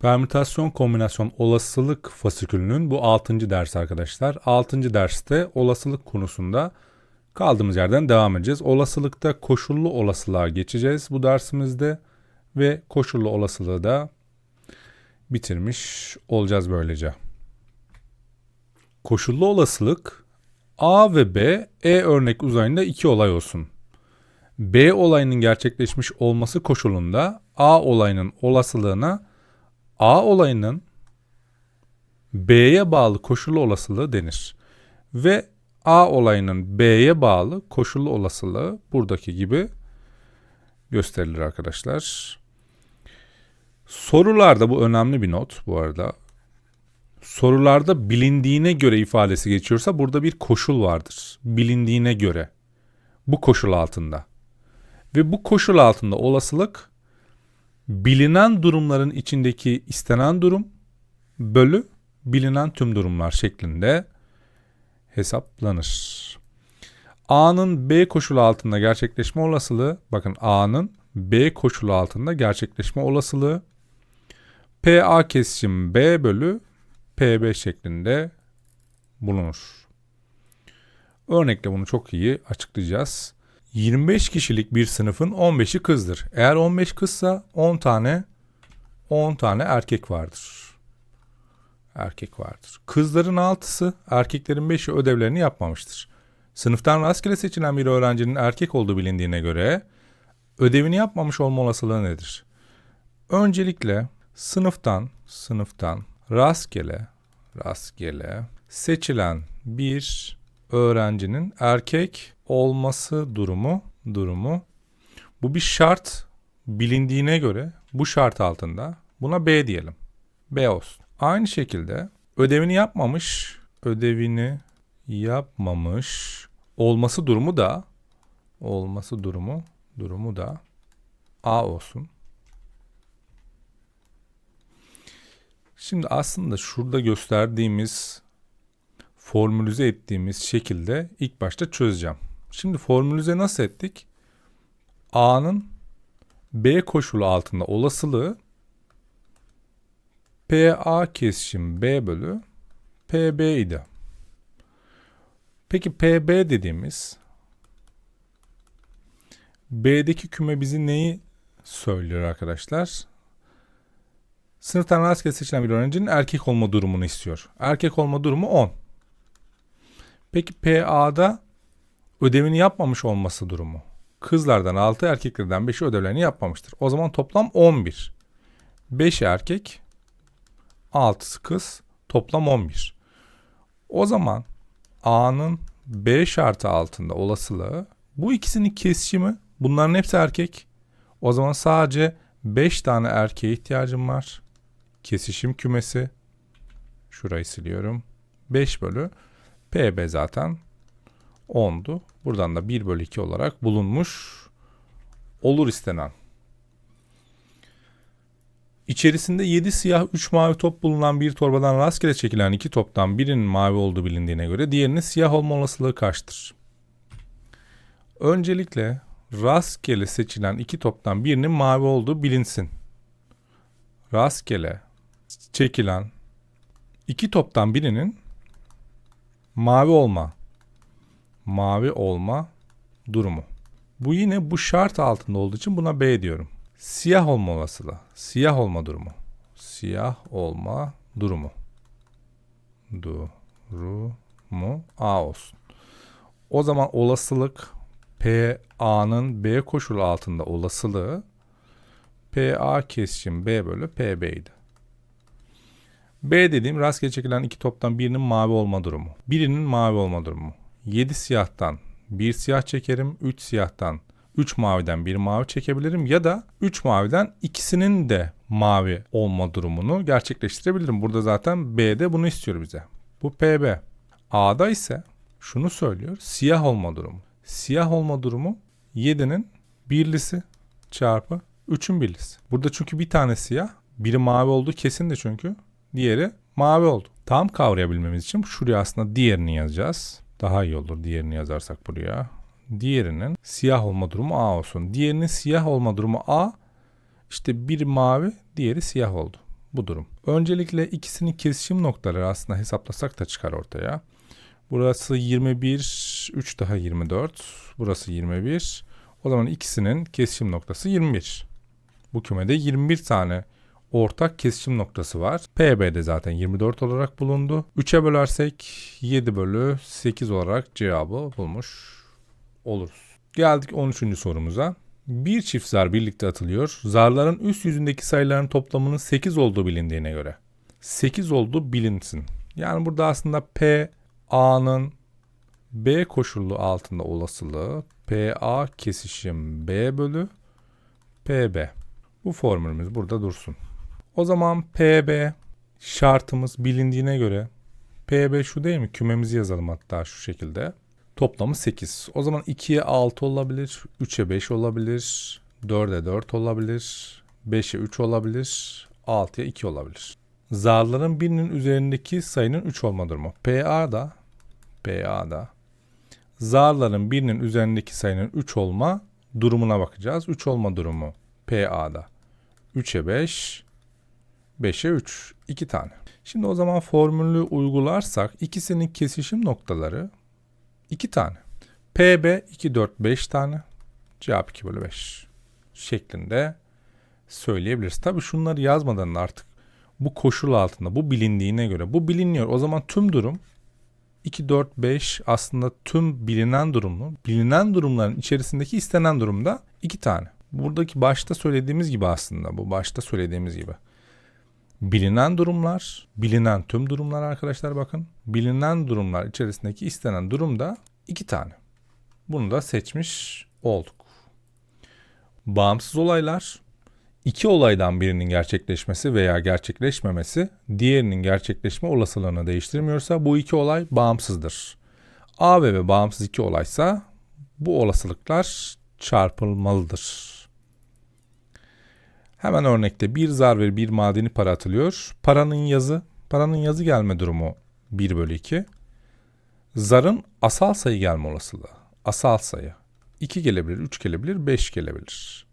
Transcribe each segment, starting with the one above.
Permütasyon kombinasyon olasılık fasikülünün bu 6. ders arkadaşlar. 6. derste olasılık konusunda kaldığımız yerden devam edeceğiz. Olasılıkta koşullu olasılığa geçeceğiz bu dersimizde ve koşullu olasılığı da bitirmiş olacağız böylece. Koşullu olasılık A ve B E örnek uzayında iki olay olsun. B olayının gerçekleşmiş olması koşulunda A olayının olasılığına A olayının B'ye bağlı koşullu olasılığı denir. Ve A olayının B'ye bağlı koşullu olasılığı buradaki gibi gösterilir arkadaşlar. Sorularda bu önemli bir not bu arada. Sorularda bilindiğine göre ifadesi geçiyorsa burada bir koşul vardır. Bilindiğine göre. Bu koşul altında. Ve bu koşul altında olasılık bilinen durumların içindeki istenen durum bölü bilinen tüm durumlar şeklinde hesaplanır. A'nın B koşulu altında gerçekleşme olasılığı, bakın A'nın B koşulu altında gerçekleşme olasılığı PA kesişim B bölü PB şeklinde bulunur. Örnekle bunu çok iyi açıklayacağız. 25 kişilik bir sınıfın 15'i kızdır. Eğer 15 kızsa 10 tane 10 tane erkek vardır. Erkek vardır. Kızların 6'sı, erkeklerin 5'i ödevlerini yapmamıştır. Sınıftan rastgele seçilen bir öğrencinin erkek olduğu bilindiğine göre ödevini yapmamış olma olasılığı nedir? Öncelikle sınıftan sınıftan rastgele rastgele seçilen bir öğrencinin erkek olması durumu durumu bu bir şart bilindiğine göre bu şart altında buna B diyelim. B olsun. Aynı şekilde ödevini yapmamış, ödevini yapmamış olması durumu da olması durumu durumu da A olsun. Şimdi aslında şurada gösterdiğimiz formülize ettiğimiz şekilde ilk başta çözeceğim. Şimdi formülize nasıl ettik? A'nın B koşulu altında olasılığı PA kesişim B bölü PB idi. Peki PB dediğimiz B'deki küme bizi neyi söylüyor arkadaşlar? Sınıftan rastgele seçilen bir öğrencinin erkek olma durumunu istiyor. Erkek olma durumu 10. Peki PA'da ödevini yapmamış olması durumu. Kızlardan 6, erkeklerden 5'i ödevlerini yapmamıştır. O zaman toplam 11. 5 erkek, 6'sı kız, toplam 11. O zaman A'nın B şartı altında olasılığı bu ikisinin kesişimi bunların hepsi erkek. O zaman sadece 5 tane erkeğe ihtiyacım var. Kesişim kümesi. Şurayı siliyorum. 5 bölü PB zaten 10'du. Buradan da 1 bölü 2 olarak bulunmuş olur istenen. İçerisinde 7 siyah 3 mavi top bulunan bir torbadan rastgele çekilen iki toptan birinin mavi olduğu bilindiğine göre diğerinin siyah olma olasılığı kaçtır? Öncelikle rastgele seçilen iki toptan birinin mavi olduğu bilinsin. Rastgele çekilen iki toptan birinin mavi olma mavi olma durumu. Bu yine bu şart altında olduğu için buna B diyorum. Siyah olma olasılığı. Siyah olma durumu. Siyah olma durumu. Durumu A olsun. O zaman olasılık P A'nın B koşulu altında olasılığı P A kesişim B bölü P B idi. B dediğim rastgele çekilen iki toptan birinin mavi olma durumu. Birinin mavi olma durumu. 7 siyahtan bir siyah çekerim. 3 siyahtan 3 maviden bir mavi çekebilirim ya da 3 maviden ikisinin de mavi olma durumunu gerçekleştirebilirim. Burada zaten B'de bunu istiyor bize. Bu PB. A'da ise şunu söylüyor. Siyah olma durumu. Siyah olma durumu 7'nin birlisi çarpı 3'ün birlisi. Burada çünkü bir tane siyah, biri mavi oldu kesin de çünkü. Diğeri mavi oldu. Tam kavrayabilmemiz için şuraya aslında diğerini yazacağız. Daha iyi olur diğerini yazarsak buraya. Diğerinin siyah olma durumu A olsun. Diğerinin siyah olma durumu A. İşte bir mavi, diğeri siyah oldu. Bu durum. Öncelikle ikisinin kesişim noktaları aslında hesaplasak da çıkar ortaya. Burası 21, 3 daha 24. Burası 21. O zaman ikisinin kesişim noktası 21. Bu kümede 21 tane ortak kesişim noktası var. PB'de zaten 24 olarak bulundu. 3'e bölersek 7 bölü 8 olarak cevabı bulmuş oluruz. Geldik 13. sorumuza. Bir çift zar birlikte atılıyor. Zarların üst yüzündeki sayıların toplamının 8 olduğu bilindiğine göre. 8 olduğu bilinsin. Yani burada aslında P, A'nın B koşulu altında olasılığı PA kesişim B bölü PB. Bu formülümüz burada dursun. O zaman PB şartımız bilindiğine göre PB şu değil mi? Kümemizi yazalım hatta şu şekilde. Toplamı 8. O zaman 2'ye 6 olabilir, 3'e 5 olabilir, 4'e 4 olabilir, 5'e 3 olabilir, 6'ya 2 olabilir. Zarların birinin üzerindeki sayının 3 olma durumu. PA'da PA'da zarların birinin üzerindeki sayının 3 olma durumuna bakacağız. 3 olma durumu PA'da. 3'e 5, 5'e 3. 2 tane. Şimdi o zaman formülü uygularsak ikisinin kesişim noktaları 2 tane. PB 2, 4, 5 tane. Cevap 2 bölü 5 şeklinde söyleyebiliriz. Tabii şunları yazmadan artık bu koşul altında bu bilindiğine göre bu biliniyor. O zaman tüm durum 2, 4, 5 aslında tüm bilinen durumu bilinen durumların içerisindeki istenen durumda 2 tane. Buradaki başta söylediğimiz gibi aslında bu başta söylediğimiz gibi. Bilinen durumlar, bilinen tüm durumlar arkadaşlar bakın. Bilinen durumlar içerisindeki istenen durum da iki tane. Bunu da seçmiş olduk. Bağımsız olaylar, iki olaydan birinin gerçekleşmesi veya gerçekleşmemesi diğerinin gerçekleşme olasılığını değiştirmiyorsa bu iki olay bağımsızdır. A ve B bağımsız iki olaysa bu olasılıklar çarpılmalıdır. Hemen örnekte bir zar ve bir madeni para atılıyor. Paranın yazı, paranın yazı gelme durumu 1 bölü 2. Zarın asal sayı gelme olasılığı. Asal sayı. 2 gelebilir, 3 gelebilir, 5 gelebilir.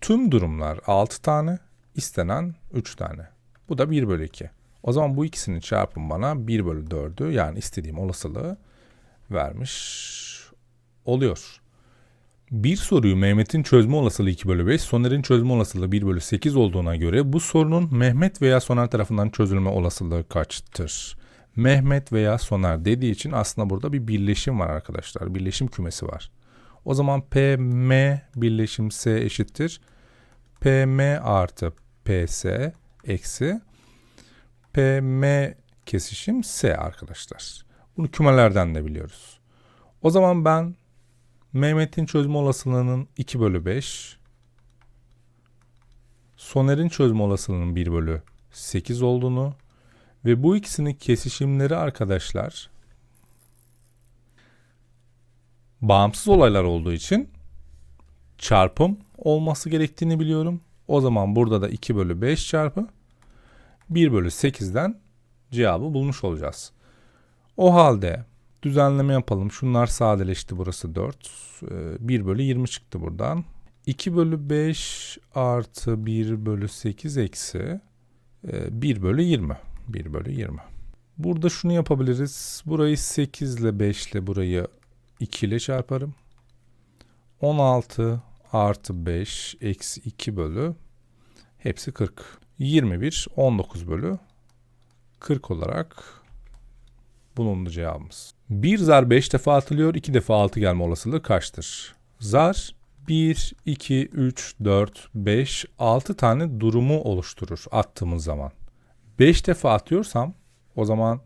Tüm durumlar 6 tane, istenen 3 tane. Bu da 1 bölü 2. O zaman bu ikisini çarpın bana 1 bölü 4'ü yani istediğim olasılığı vermiş oluyor. Bir soruyu Mehmet'in çözme olasılığı 2 bölü 5, Soner'in çözme olasılığı 1 bölü 8 olduğuna göre bu sorunun Mehmet veya Soner tarafından çözülme olasılığı kaçtır? Mehmet veya Soner dediği için aslında burada bir birleşim var arkadaşlar. Birleşim kümesi var. O zaman PM birleşim S eşittir. PM artı PS eksi PM kesişim S arkadaşlar. Bunu kümelerden de biliyoruz. O zaman ben Mehmet'in çözme olasılığının 2 bölü 5. Soner'in çözme olasılığının 1 bölü 8 olduğunu ve bu ikisinin kesişimleri arkadaşlar bağımsız olaylar olduğu için çarpım olması gerektiğini biliyorum. O zaman burada da 2 bölü 5 çarpı 1 bölü 8'den cevabı bulmuş olacağız. O halde düzenleme yapalım. Şunlar sadeleşti. Burası 4. 1 ee, bölü 20 çıktı buradan. 2 bölü 5 artı 1 bölü 8 eksi 1 e, bölü 20. 1 bölü 20. Burada şunu yapabiliriz. Burayı 8 ile 5 ile burayı 2 ile çarparım. 16 artı 5 eksi 2 bölü hepsi 40. 21 19 bölü 40 olarak bulundu cevabımız. Bir zar 5 defa atılıyor, 2 defa 6 gelme olasılığı kaçtır? Zar 1, 2, 3, 4, 5, 6 tane durumu oluşturur attığımız zaman. 5 defa atıyorsam o zaman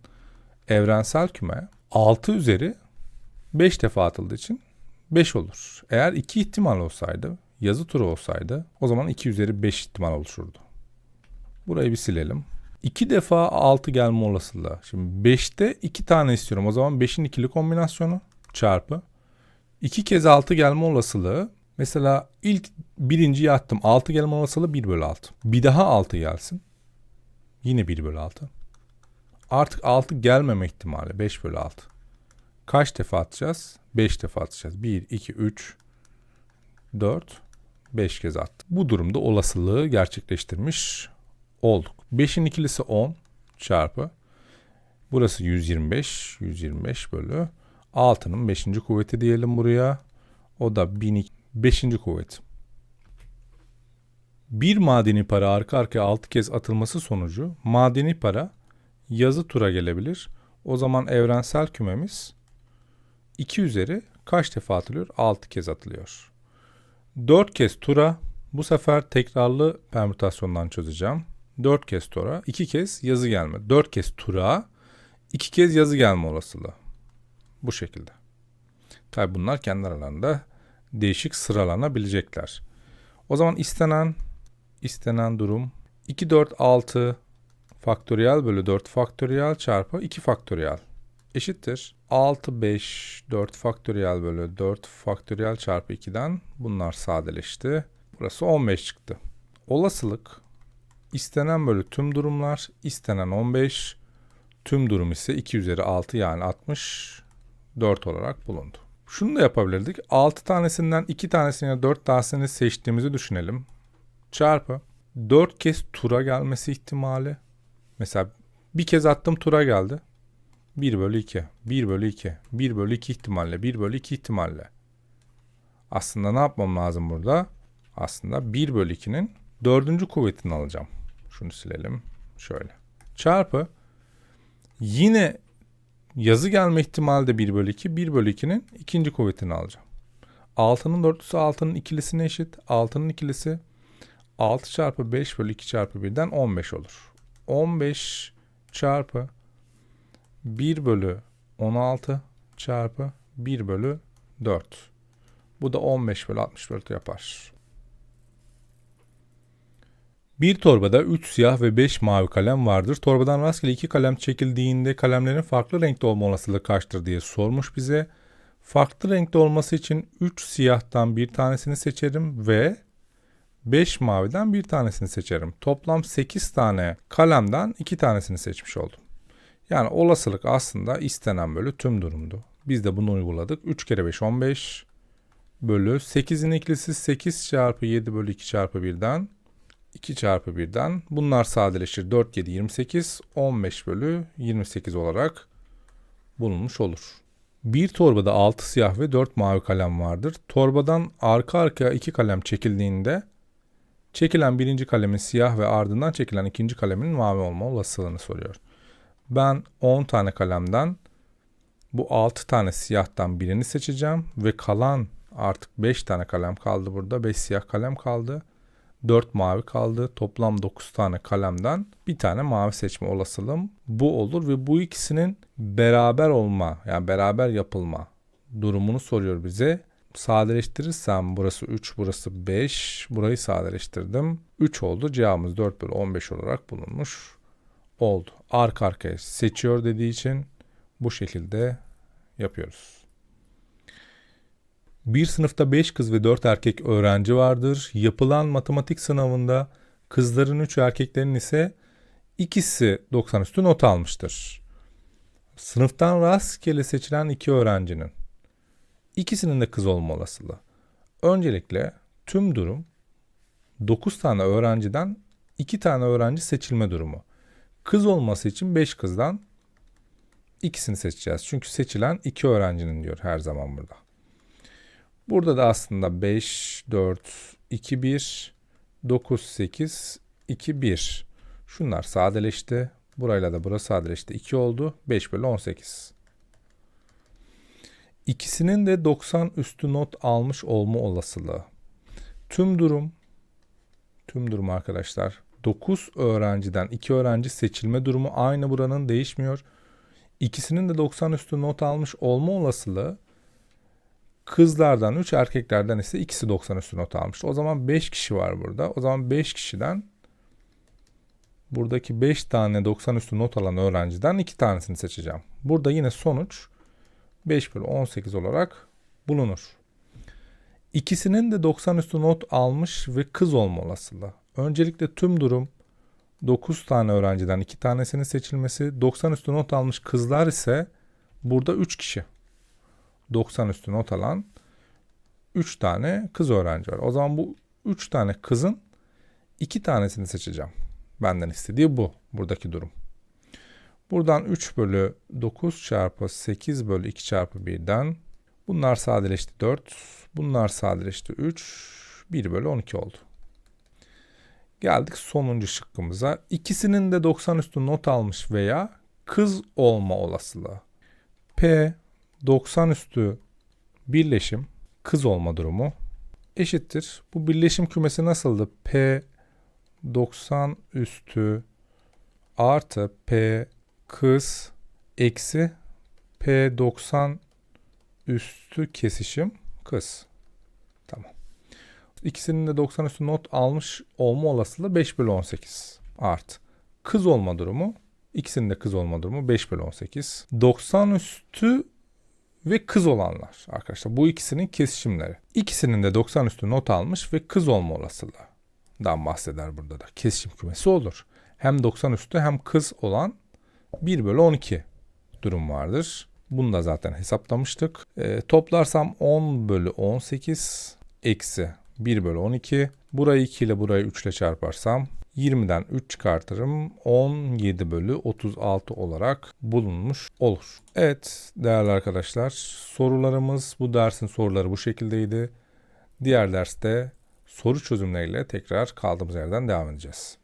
evrensel küme 6 üzeri 5 defa atıldığı için 5 olur. Eğer 2 ihtimal olsaydı, yazı turu olsaydı o zaman 2 üzeri 5 ihtimal oluşurdu. Burayı bir silelim. 2 defa 6 gelme olasılığı. Şimdi 5'te 2 tane istiyorum. O zaman 5'in ikili kombinasyonu çarpı 2 kez 6 gelme olasılığı. Mesela ilk birinciyi attım. 6 gelme olasılığı 1 bölü 6. Bir daha 6 gelsin. Yine 1 bölü 6. Artık 6 gelmeme ihtimali 5 bölü 6. Kaç defa atacağız? 5 defa atacağız. 1, 2, 3, 4, 5 kez attık. Bu durumda olasılığı gerçekleştirmiş olduk. 5'in ikilisi 10 çarpı. Burası 125. 125 bölü 6'nın 5. kuvveti diyelim buraya. O da 1002. 5. kuvvet. Bir madeni para arka arkaya 6 kez atılması sonucu madeni para yazı tura gelebilir. O zaman evrensel kümemiz 2 üzeri kaç defa atılıyor? 6 kez atılıyor. 4 kez tura bu sefer tekrarlı permütasyondan çözeceğim. 4 kez tura, 2 kez yazı gelme. 4 kez tura, 2 kez yazı gelme olasılığı. Bu şekilde. Tabi bunlar kendi aralarında değişik sıralanabilecekler. O zaman istenen istenen durum 2 4 6 faktöriyel bölü 4 faktöriyel çarpı 2 faktöriyel eşittir. 6 5 4 faktöriyel bölü 4 faktöriyel çarpı 2'den bunlar sadeleşti. Burası 15 çıktı. Olasılık istenen bölü tüm durumlar istenen 15 tüm durum ise 2 üzeri 6 yani 64 olarak bulundu. Şunu da yapabilirdik. 6 tanesinden 2 tanesini ya 4 tanesini seçtiğimizi düşünelim. Çarpı 4 kez tura gelmesi ihtimali. Mesela bir kez attım tura geldi. 1 bölü 2, 1 bölü 2, 1 bölü 2 ihtimalle, 1 bölü 2 ihtimalle. Aslında ne yapmam lazım burada? Aslında 1 bölü 2'nin dördüncü kuvvetini alacağım. Şunu silelim. Şöyle. Çarpı yine yazı gelme ihtimali de 1 bölü 2. 1 bölü 2'nin ikinci kuvvetini alacağım. 6'nın dörtlüsü 6'nın ikilisine eşit. 6'nın ikilisi 6 çarpı 5 bölü 2 çarpı 1'den 15 olur. 15 çarpı 1 bölü 16 çarpı 1 bölü 4. Bu da 15 bölü 64 yapar. Bir torbada 3 siyah ve 5 mavi kalem vardır. Torbadan rastgele 2 kalem çekildiğinde kalemlerin farklı renkte olma olasılığı kaçtır diye sormuş bize. Farklı renkte olması için 3 siyahtan bir tanesini seçerim ve 5 maviden bir tanesini seçerim. Toplam 8 tane kalemden 2 tanesini seçmiş oldum. Yani olasılık aslında istenen bölü tüm durumdu. Biz de bunu uyguladık. 3 kere 5 15 bölü 8'in ikilisi 8 çarpı 7 bölü 2 çarpı 1'den 2 çarpı 1'den bunlar sadeleşir. 4 7 28 15 bölü 28 olarak bulunmuş olur. Bir torbada 6 siyah ve 4 mavi kalem vardır. Torbadan arka arkaya 2 kalem çekildiğinde çekilen birinci kalemin siyah ve ardından çekilen ikinci kalemin mavi olma olasılığını soruyor. Ben 10 tane kalemden bu 6 tane siyahtan birini seçeceğim ve kalan artık 5 tane kalem kaldı burada. 5 siyah kalem kaldı. 4 mavi kaldı. Toplam 9 tane kalemden bir tane mavi seçme olasılığım bu olur ve bu ikisinin beraber olma yani beraber yapılma durumunu soruyor bize. Sadeleştirirsem burası 3, burası 5. Burayı sadeleştirdim. 3 oldu. Cevabımız 4 bölü 15 olarak bulunmuş oldu. Arka arkaya seçiyor dediği için bu şekilde yapıyoruz. Bir sınıfta 5 kız ve 4 erkek öğrenci vardır. Yapılan matematik sınavında kızların 3 erkeklerin ise ikisi 90 üstü not almıştır. Sınıftan rastgele seçilen iki öğrencinin ikisinin de kız olma olasılığı. Öncelikle tüm durum 9 tane öğrenciden 2 tane öğrenci seçilme durumu. Kız olması için 5 kızdan ikisini seçeceğiz. Çünkü seçilen iki öğrencinin diyor her zaman burada. Burada da aslında 5, 4, 2, 1, 9, 8, 2, 1. Şunlar sadeleşti. Burayla da burası sadeleşti. 2 oldu. 5 bölü 18. İkisinin de 90 üstü not almış olma olasılığı. Tüm durum tüm durum arkadaşlar 9 öğrenciden 2 öğrenci seçilme durumu aynı buranın değişmiyor. İkisinin de 90 üstü not almış olma olasılığı kızlardan 3 erkeklerden ise ikisi 90 üstü not almış. O zaman 5 kişi var burada. O zaman 5 kişiden buradaki 5 tane 90 üstü not alan öğrenciden 2 tanesini seçeceğim. Burada yine sonuç 5 bölü 18 olarak bulunur. İkisinin de 90 üstü not almış ve kız olma olasılığı. Öncelikle tüm durum 9 tane öğrenciden 2 tanesinin seçilmesi. 90 üstü not almış kızlar ise burada 3 kişi. 90 üstü not alan 3 tane kız öğrenci var. O zaman bu 3 tane kızın 2 tanesini seçeceğim. Benden istediği bu. Buradaki durum. Buradan 3 bölü 9 çarpı 8 bölü 2 çarpı 1'den bunlar sadeleşti 4. Bunlar sadeleşti 3. 1 bölü 12 oldu. Geldik sonuncu şıkkımıza. İkisinin de 90 üstü not almış veya kız olma olasılığı. P 90 üstü birleşim kız olma durumu eşittir. Bu birleşim kümesi nasıldı? P 90 üstü artı P kız eksi P 90 üstü kesişim kız. Tamam. İkisinin de 90 üstü not almış olma olasılığı 5 bölü 18 art. Kız olma durumu ikisinin de kız olma durumu 5 bölü 18. 90 üstü ve kız olanlar arkadaşlar. Bu ikisinin kesişimleri. İkisinin de 90 üstü not almış ve kız olma olasılığından bahseder burada da. Kesişim kümesi olur. Hem 90 üstü hem kız olan 1 bölü 12 durum vardır. Bunu da zaten hesaplamıştık. E, toplarsam 10 bölü 18 eksi 1 bölü 12. Burayı 2 ile burayı 3 ile çarparsam 20'den 3 çıkartırım. 17 bölü 36 olarak bulunmuş olur. Evet değerli arkadaşlar sorularımız bu dersin soruları bu şekildeydi. Diğer derste soru çözümleriyle tekrar kaldığımız yerden devam edeceğiz.